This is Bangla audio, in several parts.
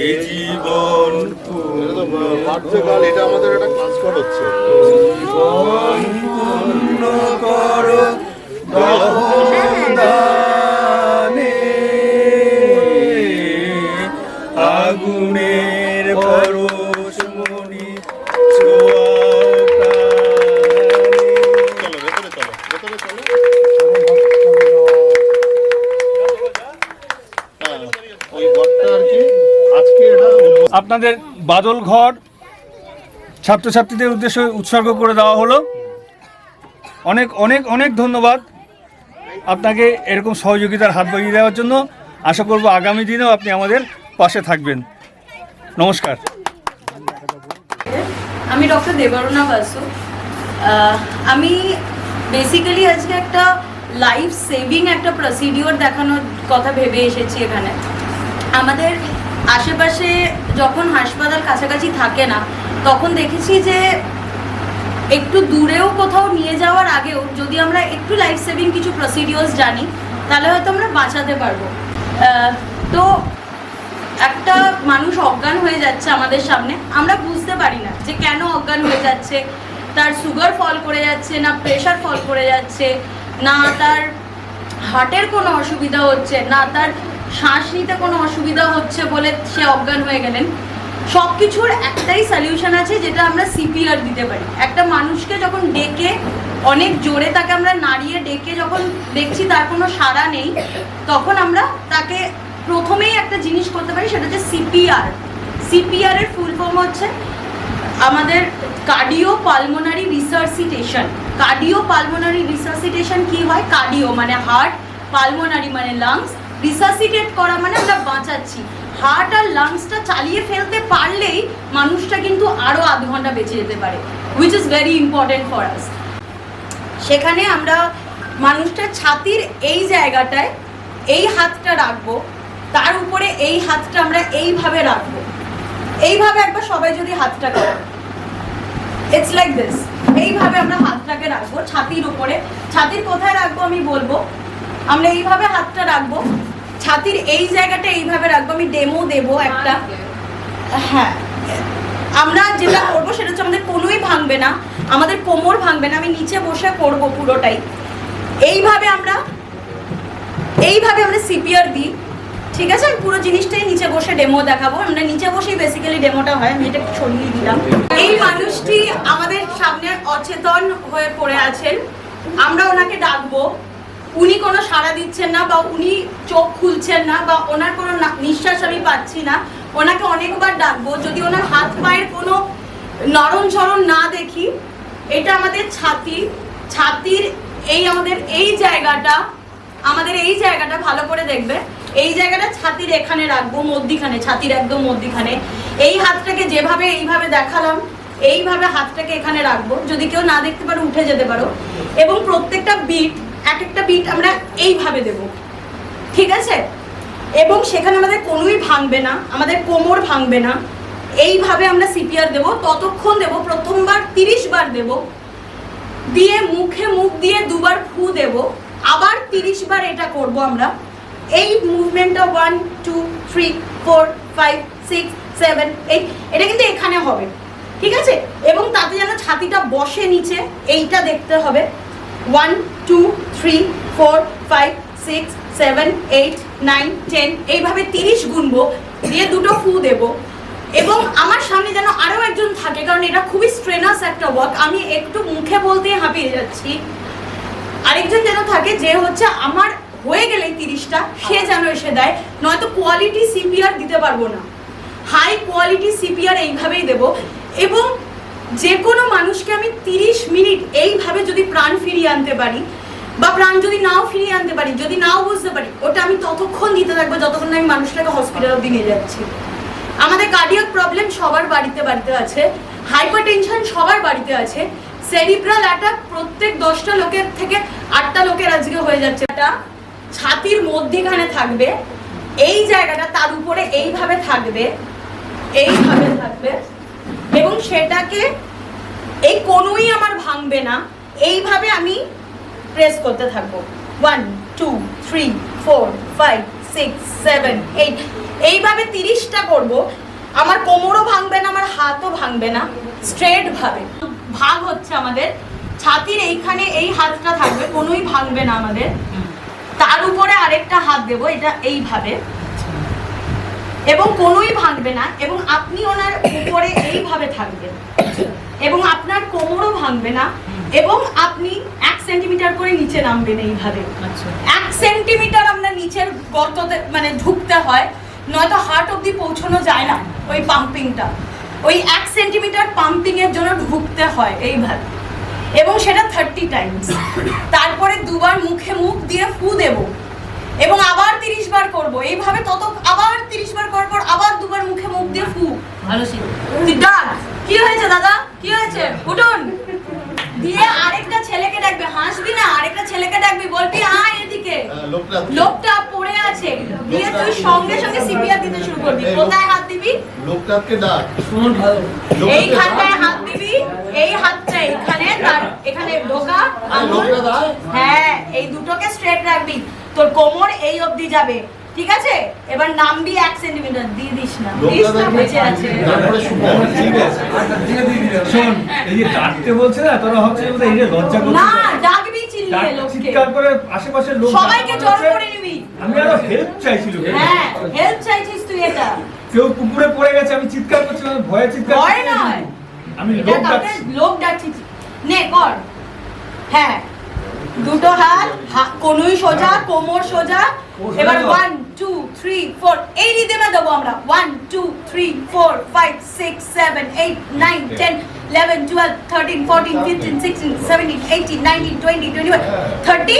এ জীবন গান এটা আমাদের একটা ক্লাস কর হচ্ছে। জীবন পূর্ণ করো। আপনাদের বাদল ঘর ছাত্রছাত্রীদের উদ্দেশ্যে উৎসর্গ করে দেওয়া হলো। অনেক অনেক অনেক ধন্যবাদ আপনাকে এরকম সহযোগিতার হাত বাড়িয়ে দেওয়ার জন্য। আশা করব আগামী দিনেও আপনি আমাদের পাশে থাকবেন। নমস্কার। আমি ডক্টর দেবরুণা বাসু। আমি বেসিক্যালি আজকে একটা লাইফ সেভিং একটা প্রসিডিওর দেখানোর কথা ভেবে এসেছি এখানে। আমাদের আশেপাশে যখন হাসপাতাল কাছাকাছি থাকে না, তখন দেখেছি যে একটু দূরেও কোথাও নিয়ে যাওয়ার আগেও যদি আমরা একটু লাইফ সেভিং কিছু প্রসিডিওর্স জানি, তাহলে হয়তো আমরা বাঁচাতে পারব। তো একটা মানুষ অজ্ঞান হয়ে যাচ্ছে আমাদের সামনে, আমরা বুঝতে পারি না যে কেন অজ্ঞান হয়ে যাচ্ছে। তার সুগার ফল করে যাচ্ছে, না প্রেশার ফল করে যাচ্ছে, না তার হার্টের কোনো অসুবিধা হচ্ছে, না তার শ্বাস নিতে কোনো অসুবিধা হচ্ছে বলে সে অজ্ঞান হয়ে গেলেন। সব কিছুর একটাই সলিউশন আছে, যেটা আমরা সিপিআর দিতে পারি। একটা মানুষকে যখন ডেকে, অনেক জোরে তাকে আমরা নাড়িয়ে ডেকে যখন দেখছি তার কোনো সাড়া নেই, তখন আমরা তাকে প্রথমেই একটা জিনিস করতে পারি, সেটা হচ্ছে সিপিআর সিপিআর এর ফুল ফর্ম হচ্ছে আমাদের cardio pulmonary resuscitation cardio pulmonary resuscitation কি হয়? কার্ডিও মানে হার্ট পালমোনারি মানে লাংস রিসার্সিটেট করা মানে আমরা বাঁচাচ্ছি। হার্ট আর লাংসটা চালিয়ে ফেলতে পারলেই মানুষটা কিন্তু আরও আধ ঘণ্টা বেঁচে যেতে পারে which is very important for us সেখানে আমরা মানুষটার ছাতির এই জায়গাটায় এই হাতটা রাখব, তার উপরে এই হাতটা আমরা এইভাবে রাখব। এইভাবে একবার সবাই যদি হাতটা করো ইটস লাইক দিস এইভাবে আমরা হাতটাকে রাখব, ছাতির উপরে। ছাতির কোথায় রাখব আমি বলব? আমরা এইভাবে হাতটা রাখব। ছাতির এই জায়গাটা এইভাবে রাখব। আমি ডেমো দেবো একটা। হ্যাঁ। আমরা যেটা করব সেটা হচ্ছে আমাদের কোনোই ভাঙবে না। আমাদের কোমর ভাঙবে না। আমি নিচে বসে করব পুরোটাই। এইভাবে আমরা এইভাবে আমরা সিপিআর দিই। ঠিক আছে? আমি পুরো জিনিসটাই নিচে বসে ডেমো দেখাবো। আমরা নিচে বসেই বেসিক্যালি ডেমোটা হয়। আমি এটা ছড়িয়ে দিলাম। এই মানুষটি আমাদের সামনে অচেতন হয়ে পড়ে আছেন। আমরা ওনাকে ডাকবো। উনি কোনো সাড়া দিচ্ছেন না বা উনি চোখ খুলছেন না বা ওনার কোনো নিঃশ্বাস আমি পাচ্ছি না। ওনাকে অনেকবার ডাকবো, যদি ওনার হাত পায়ের কোনো নরম চরণ না দেখি, এটা আমাদের ছাতি। ছাতির এই আমাদের এই জায়গাটা, আমাদের এই জায়গাটা ভালো করে দেখবে। এই জায়গাটা ছাতির এখানে রাখব, মধ্যিখানে, ছাতির একদম মধ্যিখানে। এই হাতটাকে যেভাবে এইভাবে দেখালাম, এইভাবে হাতটাকে এখানে রাখব। যদি কেউ না দেখতে পারো, উঠে যেতে পারো। এবং প্রত্যেকটা বিট এক একটা বিট আমরা এইভাবে দেব। ঠিক আছে? এবং সেখানে আমাদের কোনোই ভাঙবে না, আমাদের কোমর ভাঙবে না। এইভাবে আমরা সিপিআর দেব, ততক্ষণ দেব, প্রথমবার তিরিশ বার দেব। দিয়ে মুখে মুখ দিয়ে দুবার ফু দেব। আবার তিরিশ বার এটা করব আমরা। এই মুভমেন্টটা one two three four five six seven eight এটা কিন্তু এখানে হবে। ঠিক আছে? এবং তাতে যেন ছাতিটা বসে নিচে, এইটা দেখতে হবে। One two three four five six seven eight nine ten এইভাবে তিরিশ গুনবো দিয়ে দুটো ফু দেবো। এবং আমার সামনে যেন আরও একজন থাকে কারণ এটা খুবই স্ট্রেনাস একটা ওয়ার্ক আমি একটু মুখে বলতেই হাঁপিয়ে যাচ্ছি। আরেকজন যেন থাকে যে হচ্ছে আমার হয়ে গেলে তিরিশটা সে যেন এসে দেয়। নয়তো কোয়ালিটি সিপিআর দিতে পারব না। হাই কোয়ালিটি সিপিআর এইভাবেই দেব। এবং যে কোনো মানুষকে আমি তিরিশ মিনিট এইভাবে যদি প্রাণ ফিরিয়ে আনতে পারি, বা প্রাণ যদি নাও ফিরিয়ে আনতে পারি, যদি নাও বুঝতে পারি, ওটা আমি ততক্ষণ দিতে থাকব যতক্ষণ আমি মানুষটাকে হসপিটাল অব্দি নিয়ে যাচ্ছি। আমাদের কার্ডিয়াক প্রবলেম সবার বাড়িতে বাড়িতে আছে হাইপার টেনশন সবার বাড়িতে আছে সেরিব্রাল অ্যাটাক প্রত্যেক দশটা লোকের থেকে আটটা লোকের আজকে হয়ে যাচ্ছে। এটা ছাতির মধ্যেখানে থাকবে, এই জায়গাটা তার উপরে এইভাবে থাকবে এইভাবে থাকবে। এবং সেটাকে এই কোনোই আমার ভাঙবে না। এইভাবে আমি প্রেস করতে থাকব। One two three four five six seven eight এইভাবে তিরিশটা করব। আমার কোমরও ভাঙবে না, আমার হাতও ভাঙবে না। স্ট্রেট ভাবে। ভাগ হচ্ছে আমাদের। ছাতির এইখানে এই হাতটা থাকবে, কোনোই ভাঙবে না আমাদের। তার উপরে আরেকটা হাত দেবো, এটা এইভাবে। এবং কোনোই ভাঙবে না এবং আপনি ওনার উপরে এইভাবে থাকবেন। এবং আপনার কোমরও ভাঙবে না এবং আপনি এক সেন্টিমিটার করে নিচে নামবেন এইভাবে। এক সেন্টিমিটার আমরা নিচের গর্ততে মানে ঢুকতে হয় নয়তো হার্ট অব্দি পৌঁছানো যায় না ওই পাম্পিংটা। ওই এক সেন্টিমিটার পাম্পিং এর জন্য ঢুকতে হয় এইভাবে। এবং সেটা থার্টি টাইমস তারপরে দুবার মুখে মুখ দিয়ে ফু দেব। এবং আবার তিরিশ বার করব। এইভাবে তত আবার তিরিশ বার করার পর আবার দুবার মুখে মুখ দিয়ে ফু। ভালো ছিল। তুই ডাক কি হয়েছে দাদা? কি হয়েছে? উঠুন। দিয়ে আরেকটা ছেলেকে ডাকবে। হাসবি না আরেকটা ছেলেকে ডাকবি। বলবি আয় এদিকে। হ্যাঁ, লোকটা লোকটা পড়ে আছে। দিয়ে তুই সঙ্গে সঙ্গে সিপিআর দিতে শুরু করবি। কোথায় হাত দিবি? লোকটাকে ডাক। শুনুন ভালো। এইখানটায় ডাক। হাত দিবি। এই হাতটা এখানে তার এখানে ঢোকা আঙুল। হ্যাঁ এই দুটোকে স্ট্রেট রাখবি। তোর কোমর এই অবধি যাবে ঠিক আছে? এবার নামবি এক সেন্টিমিটার দিয়ে দিস না। বেঁচে আছে। শোন এই যে ডাকতে বলছে না তোরা এই যে লজ্জা করছে? না ডাকবি চিল্লিয়ে লোককে। চিৎকার করে আশেপাশের লোক সবাইকে ডাকতে করে নিবি। আমি আরও হেল্প চাইছিল হ্যাঁ হেল্প চাইছিস তুই এটা। কেউ পুকুরে পড়ে গেছে আমি চিৎকার করছিলাম ভয়ে চিৎকার ভয়। আমি এটা লোক ডাকছি লোক ডাকছিস নে কর। হ্যাঁ দুটো হাত কোনুই সোজা কোমর সোজা। এবার ওয়ান টু থ্রি ফোর এই রিদেমে দেবো আমরা। One two three four five six seven eight nine ten eleven twelve thirteen fourteen fifteen sixteen seventeen eighteen nineteen twenty twenty one thirty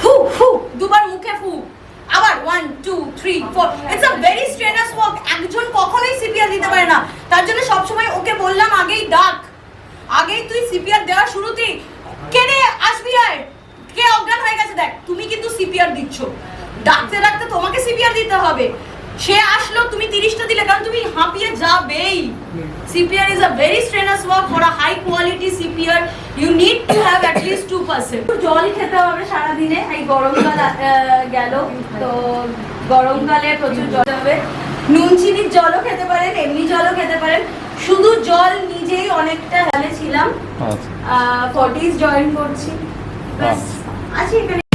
ফু ফু দুবার মুখে ফু। আবার one two three four it's a very strenuous work একজন কখনোই সিপিআর দিতে পারে না। তার জন্য সবসময় ওকে বললাম আগেই ডাক। আগেই তুই সিপিআর দেওয়ার শুরুতেই কে রে? আসবি কে অজ্ঞান হয়ে গেছে দেখ, তুমি কিন্তু সিপিআর দিচ্ছ। ডাকতে ডাকতে তোমাকে সিপিআর দিতে হবে। সে আসলো, তুমি তিরিশটা দিলে, কারণ তুমি হাঁপিয়ে যাবেই। CPR is a very strenuous work for a high quality CPR. You need to have at least two percent. জল খেতে হবে সারাদিনে। এই গরমকাল গেল। তো গরমকালে প্রচুর জল হবে। নুন, চিনির জলও খেতে পারেন, এমনি জলও খেতে জল নিজেই অনেকটা হেলে ছিলাম। ফর্টিস জয়েন করছি। ব্যাস আছি এখানে।